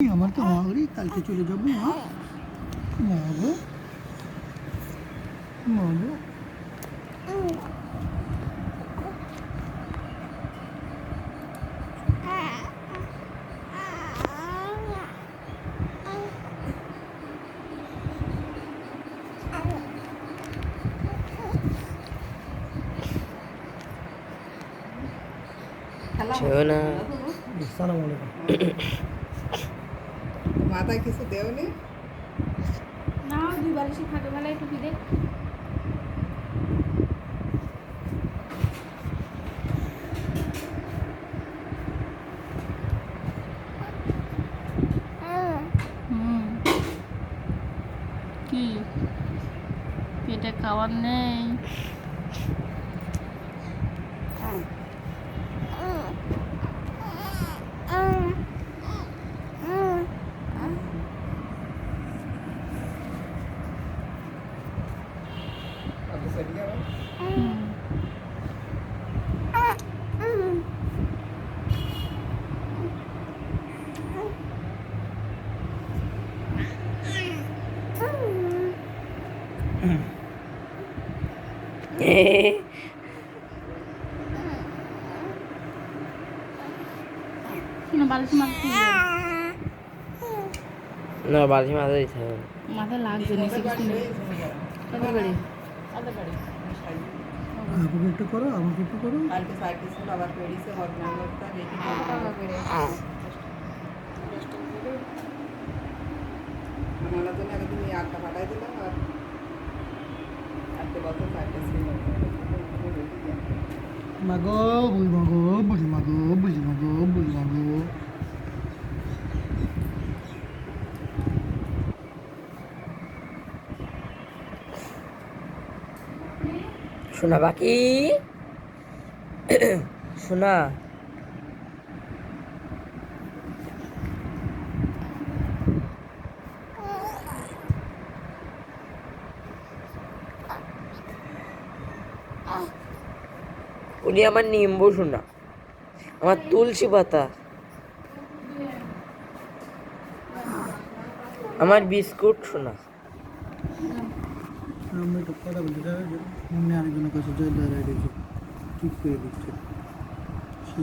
আমার তো মাগরি কালকে চলে যাবো মা মাগো মাগো শোনা সালাম আলাইকুম মাথায় কিছু দেওনি? না দুই বালিশে থাকে বেলায় টুপি দে হুম। কি? পেটে খাওয়ার নেই। Eh. Sino bala si Mata Tiyo? नभए मात्रै छ मात्रै लाग्छ नि सिक्सटिन कति गऱ्यो আমাকে একটু করো আমাকে একটু করো। জন্য আটটা পাঠাই দিলাম আর আটটে বছর মাগো বুঝি মাগো বুঝি মাগো। শোনা বাকি? শোনা। উনি আমার নিম্বু শোনা। আমার তুলসী পাতা। আমার বিস্কুট শোনা। আমি একটু কথা বলতে চাই আমি আরেকজনের কাছে জয় দাঁড়ায় ঠিক করে দিচ্ছে।